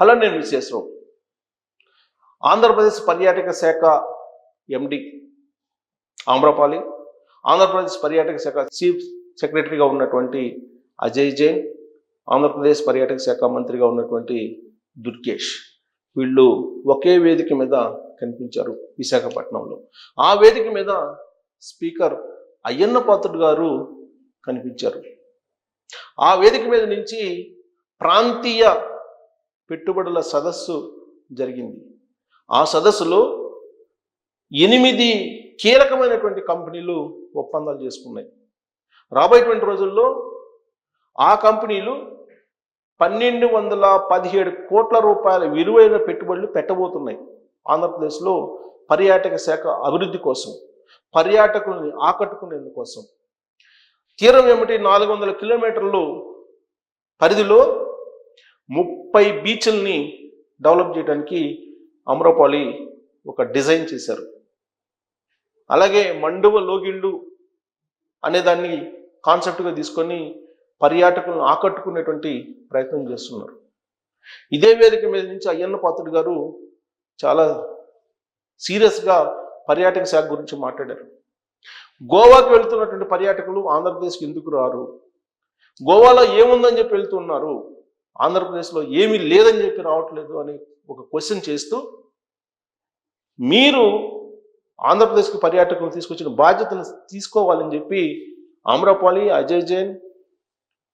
Hello నేను విశేషం ఆంధ్రప్రదేశ్ పర్యాటక శాఖ ఎండి ఆమ్రపాలి ఆంధ్రప్రదేశ్ పర్యాటక శాఖ చీఫ్ సెక్రటరీగా ఉన్నటువంటి అజయ్ జైన్ ఆంధ్రప్రదేశ్ పర్యాటక శాఖ మంత్రిగా ఉన్నటువంటి దుర్గేష్. వీళ్ళు ఒకే వేదిక మీద కనిపించారు విశాఖపట్నంలో. ఆ వేదిక మీద స్పీకర్ అయ్యన్న పాత్రుడు గారు కనిపించారు. ఆ వేదిక మీద నుంచి ప్రాంతీయ పెట్టుబడుల సదస్సు జరిగింది. ఆ సదస్సులో ఎనిమిది కీలకమైనటువంటి కంపెనీలు ఒప్పందాలు చేసుకున్నాయి. రాబోయేటువంటి రోజుల్లో ఆ కంపెనీలు పన్నెండు వందల పదిహేడు కోట్ల రూపాయల విలువైన పెట్టుబడులు పెట్టబోతున్నాయి. ఆంధ్రప్రదేశ్లో పర్యాటక శాఖ అభివృద్ధి కోసం పర్యాటకుల్ని ఆకట్టుకునేందుకోసం. తీరం ఏమిటి? నాలుగు వందల కిలోమీటర్లు పరిధిలో ముప్పై బీచ్ల్ని డెవలప్ చేయడానికి అమరపాలి ఒక డిజైన్ చేశారు. అలాగే మండువ లోగిళ్ళు అనే దాన్ని కాన్సెప్ట్గా తీసుకొని పర్యాటకులను ఆకట్టుకునేటువంటి ప్రయత్నం చేస్తున్నారు. ఇదే వేదిక మీద నుంచి అయ్యన్న పాత్రుడు గారు చాలా సీరియస్గా పర్యాటక శాఖ గురించి మాట్లాడారు. గోవాకి వెళ్తున్నటువంటి పర్యాటకులు ఆంధ్రప్రదేశ్కి ఎందుకు రారు? గోవాలో ఏముందని చెప్పి వెళ్తున్నారు ఆంధ్రప్రదేశ్లో ఏమీ లేదని చెప్పి రావట్లేదు అని ఒక క్వశ్చన్ చేస్తూ మీరు ఆంధ్రప్రదేశ్కి పర్యాటకం తీసుకొచ్చిన బాధ్యతను తీసుకోవాలని చెప్పి ఆమ్రపాలి అజయ్ జైన్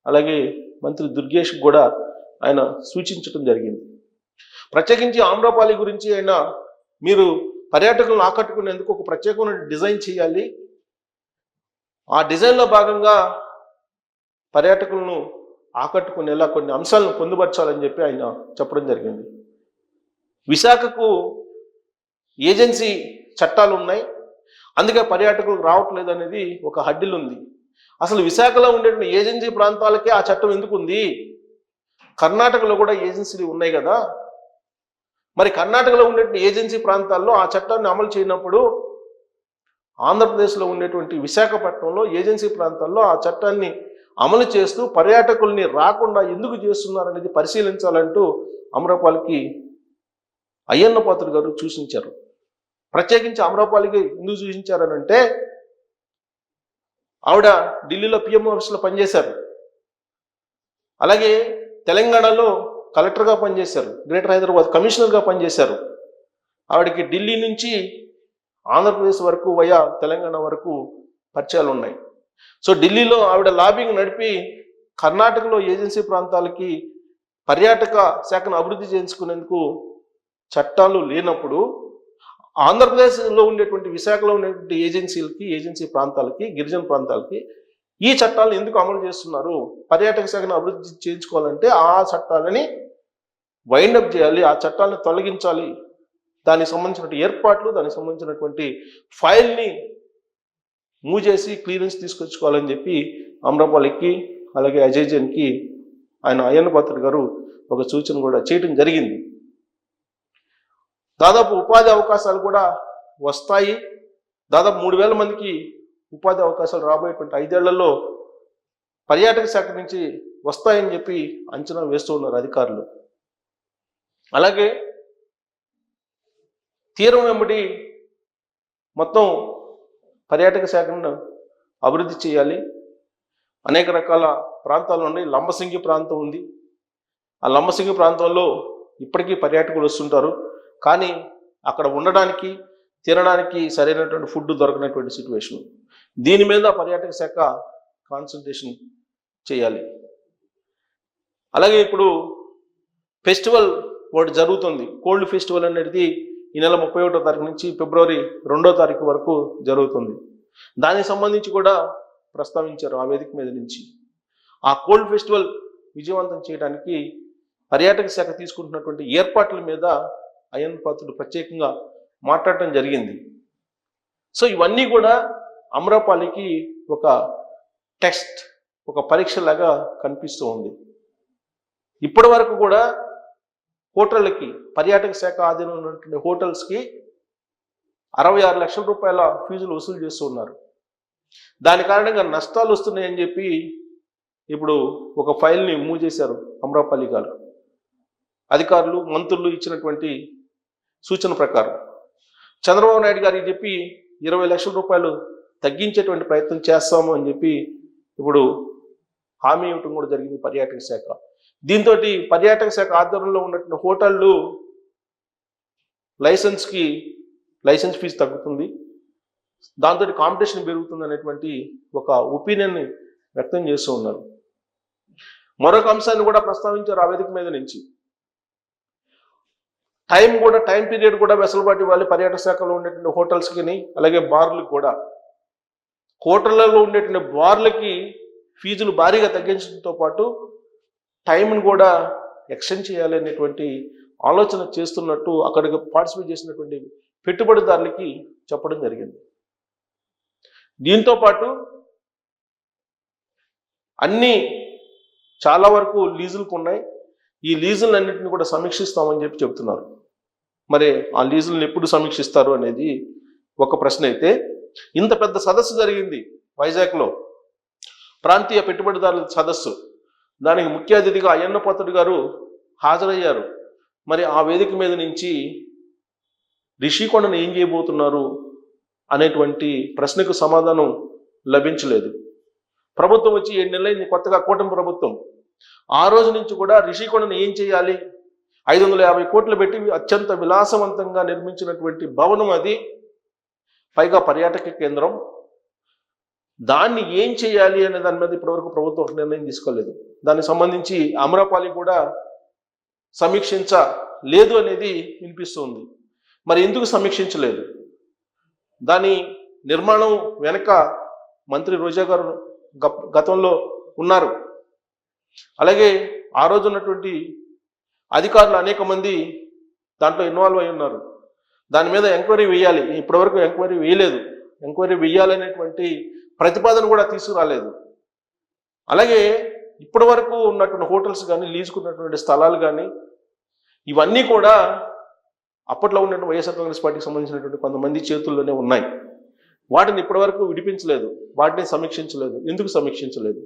అలాగే మంత్రి దుర్గేష్ కూడా ఆయన సూచించడం జరిగింది. ప్రత్యేకించి ఆమ్రపాలి గురించి ఆయన మీరు పర్యాటకులను ఆకట్టుకునేందుకు ఒక ప్రత్యేకమైన డిజైన్ చేయాలి. ఆ డిజైన్లో భాగంగా పర్యాటకులను ఆకట్టుకునేలా కొన్ని అంశాలను పొందుపరచాలని చెప్పి ఆయన చెప్పడం జరిగింది. విశాఖకు ఏజెన్సీ చట్టాలు ఉన్నాయి. అందుకే పర్యాటకులు రావట్లేదు అనేది ఒక హడ్డిల్ ఉంది. అసలు విశాఖలో ఉండేటువంటి ఏజెన్సీ ప్రాంతాలకే ఆ చట్టం ఎందుకు ఉంది? కర్ణాటకలో కూడా ఏజెన్సీలు ఉన్నాయి కదా. మరి కర్ణాటకలో ఉండేటువంటి ఏజెన్సీ ప్రాంతాల్లో ఆ చట్టాన్ని అమలు చేయనప్పుడు ఆంధ్రప్రదేశ్లో ఉండేటువంటి విశాఖపట్నంలో ఏజెన్సీ ప్రాంతాల్లో ఆ చట్టాన్ని అమలు చేస్తూ పర్యాటకుల్ని రాకుండా ఎందుకు చేస్తున్నారనేది పరిశీలించాలంటూ అమరపాలికి అయ్యన్న పాత్రుడు గారు సూచించారు. ప్రత్యేకించి అమరపాలికి ఎందుకు సూచించారనంటే ఆవిడ ఢిల్లీలో పిఎం ఆఫీస్లో పనిచేశారు. అలాగే తెలంగాణలో కలెక్టర్గా పనిచేశారు గ్రేటర్ హైదరాబాద్ కమిషనర్గా పనిచేశారు. ఆవిడకి ఢిల్లీ నుంచి ఆంధ్రప్రదేశ్ వరకు వయా తెలంగాణ వరకు పరిచయాలు ఉన్నాయి సో ఢిల్లీలో ఆవిడ లాబింగ్ నడిపి కర్ణాటకలో ఏజెన్సీ ప్రాంతాలకి పర్యాటక శాఖను అభివృద్ధి చేయించుకునేందుకు చట్టాలు లేనప్పుడు ఆంధ్రప్రదేశ్లో ఉండేటువంటి విశాఖలో ఉండేటువంటి ఏజెన్సీలకి ఏజెన్సీ ప్రాంతాలకి గిరిజన ప్రాంతాలకి ఈ చట్టాలను ఎందుకు అమలు చేస్తున్నారు? పర్యాటక శాఖను అభివృద్ధి చేయించుకోవాలంటే ఆ చట్టాలని వైండప్ చేయాలి ఆ చట్టాలను తొలగించాలి. దానికి సంబంధించినటువంటి ఏర్పాట్లు దానికి సంబంధించినటువంటి ఫైల్ని మూవ్ చేసి క్లియరెన్స్ తీసుకొచ్చుకోవాలని చెప్పి అమ్రపాలికి అలాగే అజయ్జన్కి ఆయన అయ్యన్న పాత్ర గారు ఒక సూచన కూడా చేయటం జరిగింది. దాదాపు ఉపాధి అవకాశాలు కూడా వస్తాయి. దాదాపు మూడు వేల మందికి ఉపాధి అవకాశాలు రాబోయేటువంటి ఐదేళ్ళలో పర్యాటక శాఖ నుంచి వస్తాయని చెప్పి అంచనా వేస్తూ ఉన్నారు అధికారులు. అలాగే తీరం వెంబడి మొత్తం పర్యాటక శాఖను అభివృద్ధి చేయాలి. అనేక రకాల ప్రాంతాలు ఉన్నాయి. లంబసింగి ప్రాంతం ఉంది. ఆ లంబసింగి ప్రాంతంలో ఇప్పటికీ పర్యాటకులు వస్తుంటారు. కానీ అక్కడ ఉండడానికి తినడానికి సరైనటువంటి ఫుడ్ దొరకనటువంటి సిచ్యువేషన్ దీని మీద పర్యాటక శాఖ కాన్సన్ట్రేషన్ చేయాలి. అలాగే ఇప్పుడు ఫెస్టివల్ ఒకటి జరుగుతుంది. కోల్డ్ ఫెస్టివల్ అనేది ఈ నెల ముప్పై ఒకటో తారీఖు నుంచి ఫిబ్రవరి రెండో తారీఖు వరకు జరుగుతుంది. దానికి సంబంధించి కూడా ప్రస్తావించారు ఆ వేదిక మీద నుంచి. ఆ కోల్డ్ ఫెస్టివల్ విజయవంతం చేయడానికి పర్యాటక శాఖ తీసుకుంటున్నటువంటి ఏర్పాట్ల మీద అయన్ పాత్రుడు ప్రత్యేకంగా మాట్లాడటం జరిగింది. సో ఇవన్నీ కూడా అమరాపాలికి ఒక టెస్ట్ ఒక పరీక్షలాగా కనిపిస్తూ ఉంది. ఇప్పటి వరకు కూడా హోటళ్ళకి పర్యాటక శాఖ ఆధీనంలో ఉన్నటువంటి హోటల్స్కి అరవై ఆరు లక్షల రూపాయల ఫీజులు వసూలు చేస్తూ ఉన్నారు. దాని కారణంగా నష్టాలు వస్తున్నాయని చెప్పి ఇప్పుడు ఒక ఫైల్ని మూవ్ చేశారు అమరాపల్లి గారు. అధికారులు మంత్రులు ఇచ్చినటువంటి సూచన ప్రకారం. చంద్రబాబు నాయుడు గారికి చెప్పి ఇరవై లక్షల రూపాయలు తగ్గించేటువంటి ప్రయత్నం చేస్తాము అని చెప్పి ఇప్పుడు హామీ ఇవ్వటం కూడా జరిగింది పర్యాటక శాఖ. దీంతో పర్యాటక శాఖ ఆధ్వర్యంలో ఉన్నటువంటి హోటళ్ళు లైసెన్స్కి లైసెన్స్ ఫీజు తగ్గుతుంది. దాంతో కాంపిటీషన్ పెరుగుతుంది అనేటువంటి ఒక ఒపీనియన్ని వ్యక్తం చేస్తూ ఉన్నారు. మరొక అంశాన్ని కూడా ప్రస్తావించారు ఆ వేదిక మీద నుంచి. టైం కూడా టైం పీరియడ్ కూడా వెసులుబాటు ఇవ్వాలి పర్యాటక శాఖలో ఉండేటువంటి హోటల్స్కి అలాగే బార్లకు కూడా. హోటళ్ళలో ఉండేటువంటి బార్లకి ఫీజులు భారీగా తగ్గించడంతో పాటు టైంని కూడా ఎక్స్టెండ్ చేయాలి అనేటువంటి ఆలోచన చేస్తున్నట్టు అక్కడికి పార్టిసిపేట్ చేసినటువంటి పెట్టుబడిదారులకి చెప్పడం జరిగింది. దీంతో పాటు అన్ని చాలా వరకు లీజులకు ఉన్నాయి. ఈ లీజులన్నింటిని కూడా సమీక్షిస్తామని చెప్పి చెప్తున్నారు. మరి ఆ లీజులను ఎప్పుడు సమీక్షిస్తారు అనేది ఒక ప్రశ్న అయితే ఇంత పెద్ద సదస్సు జరిగింది వైజాగ్లో. ప్రాంతీయ పెట్టుబడిదారుల సదస్సు. దానికి ముఖ్య అతిథిగా అయ్యన్న పాత్రుడు గారు హాజరయ్యారు. మరి ఆ వేదిక మీద నుంచి రిషికొండను ఏం చేయబోతున్నారు అనేటువంటి ప్రశ్నకు సమాధానం లభించలేదు. ప్రభుత్వం వచ్చి ఏడు నెలలైంది కొత్తగా కూటమి ప్రభుత్వం. ఆ రోజు నుంచి కూడా రిషికొండను ఏం చేయాలి? ఐదు వందల యాభై కోట్లు పెట్టి అత్యంత విలాసవంతంగా నిర్మించినటువంటి భవనం అది. పైగా పర్యాటక కేంద్రం. దాన్ని ఏం చేయాలి అనే దాని మీద ఇప్పటివరకు ప్రభుత్వం ఒక నిర్ణయం తీసుకోలేదు. దానికి సంబంధించి అమరాపాలి కూడా సమీక్షించ లేదు అనేది వినిపిస్తుంది. మరి ఎందుకు సమీక్షించలేదు? దాని నిర్మాణం వెనక మంత్రి రోజా గారు గతంలో ఉన్నారు. అలాగే ఆ రోజు ఉన్నటువంటి అధికారులు అనేక మంది దాంట్లో ఇన్వాల్వ్ అయి ఉన్నారు. దాని మీద ఎంక్వైరీ వేయాలి. ఇప్పటివరకు ఎంక్వైరీ వేయలేదు. ఎంక్వైరీ వేయాలనేటువంటి ప్రతిపాదన కూడా తీసుకురాలేదు. అలాగే ఇప్పటి వరకు ఉన్నటువంటి హోటల్స్ కానీ లీజుకున్నటువంటి స్థలాలు కానీ ఇవన్నీ కూడా అప్పట్లో ఉన్నటువంటి వైఎస్ఆర్ కాంగ్రెస్ పార్టీకి సంబంధించినటువంటి కొంతమంది చేతుల్లోనే ఉన్నాయి. వాటిని ఇప్పటివరకు విడిపించలేదు. వాటిని సమీక్షించలేదు. ఎందుకు సమీక్షించలేదు?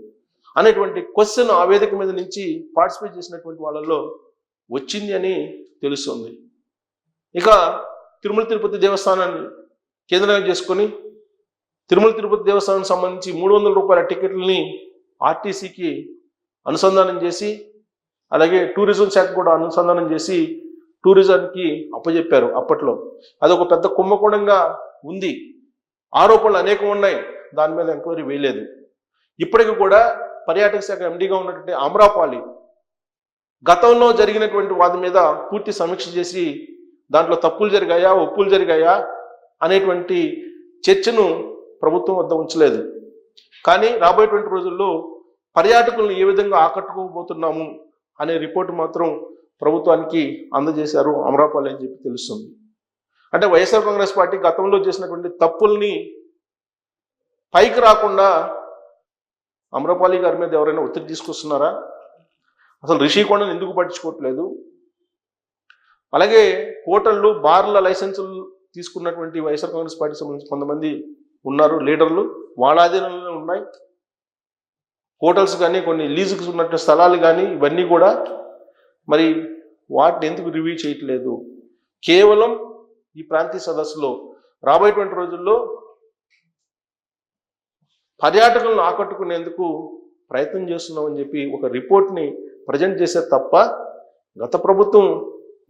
అనేటువంటి క్వశ్చన్ ఆ వేదిక మీద నుంచి పార్టిసిపేట్ చేసినటువంటి వాళ్ళల్లో వచ్చింది అని తెలుస్తుంది. ఇక తిరుమల తిరుపతి దేవస్థానాన్ని కేంద్రంగా చేసుకొని తిరుమల తిరుపతి దేవస్థానానికి సంబంధించి మూడు వందల రూపాయల టికెట్లని ఆర్టీసీకి అనుసంధానం చేసి అలాగే టూరిజం శాఖ కూడా అనుసంధానం చేసి టూరిజంకి అప్పచెప్పారు అప్పట్లో. అదొక పెద్ద కుంభకోణంగా ఉంది. ఆరోపణలు అనేకం ఉన్నాయి. దాని మీద ఎంక్వైరీ వేయలేదు. ఇప్పటికి కూడా పర్యాటక శాఖ ఎండీగా ఉన్నటువంటి అమరాపాలి గతంలో జరిగినటువంటి వాటి మీద పూర్తి సమీక్ష చేసి దాంట్లో తప్పులు జరిగాయా ఒప్పులు జరిగాయా అనేటువంటి చర్చను ప్రభుత్వం వద్ద ఉంచలేదు. కానీ రాబోయేటువంటి రోజుల్లో పర్యాటకులను ఏ విధంగా ఆకట్టుకోబోతున్నాము అనే రిపోర్ట్ మాత్రం ప్రభుత్వానికి అందజేశారు అమరాపాలి అని చెప్పి తెలుస్తుంది. అంటే వైఎస్ఆర్ కాంగ్రెస్ పార్టీ గతంలో చేసినటువంటి తప్పుల్ని పైకి రాకుండా అమరపాలి గారి మీద ఎవరైనా ఒత్తిడి తీసుకొస్తున్నారా? అసలు రిషికొండను ఎందుకు పట్టించుకోవట్లేదు? అలాగే హోటళ్ళు బార్ల లైసెన్సులు తీసుకున్నటువంటి వైఎస్ఆర్ కాంగ్రెస్ పార్టీ సంబంధించి కొంతమంది ఉన్నారు లీడర్లు వాళ్ళ ఆధీనంలోనే ఉన్నాయి. హోటల్స్ కానీ కొన్ని లీజుకు ఉన్నటువంటి స్థలాలు కానీ ఇవన్నీ కూడా మరి వాటిని ఎందుకు రివ్యూ చేయట్లేదు? కేవలం ఈ ప్రాంతీయ సదస్సులో రాబోయేటువంటి రోజుల్లో పర్యాటకులను ఆకట్టుకునేందుకు ప్రయత్నం చేస్తున్నామని చెప్పి ఒక రిపోర్ట్ని ప్రజెంట్ చేసే తప్ప గత ప్రభుత్వం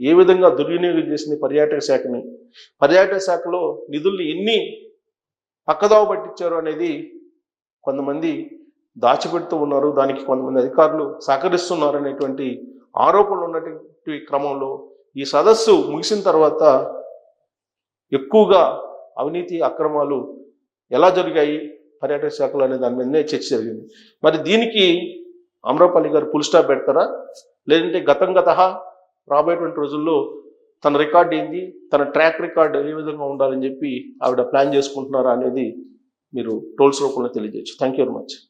ఏ విధంగా దుర్వినియోగం చేసింది పర్యాటక శాఖని? పర్యాటక శాఖలో నిధుల్ని ఎన్ని పక్కదావ పట్టించారు అనేది కొంతమంది దాచిపెడుతూ ఉన్నారు. దానికి కొంతమంది అధికారులు సహకరిస్తున్నారు అనేటువంటి ఆరోపణలు ఉన్నటువంటి క్రమంలో ఈ సదస్సు ముగిసిన తర్వాత ఎక్కువగా అవినీతి అక్రమాలు ఎలా జరిగాయి? పర్యాటక శాఖలో అనే దాని మీదనే చర్చ జరిగింది. మరి దీనికి అమరాపల్లి గారు ఫుల్ స్టాప్ పెడతారా? లేదంటే గతం గత రాబోయేటువంటి రోజుల్లో తన రికార్డ్ ఏంది? తన ట్రాక్ రికార్డ్ ఏ విధంగా ఉండాలని చెప్పి ఆవిడ ప్లాన్ చేసుకుంటున్నారా అనేది మీరు టోల్స్ రూపంలో తెలియజేయచ్చు. Thank you very much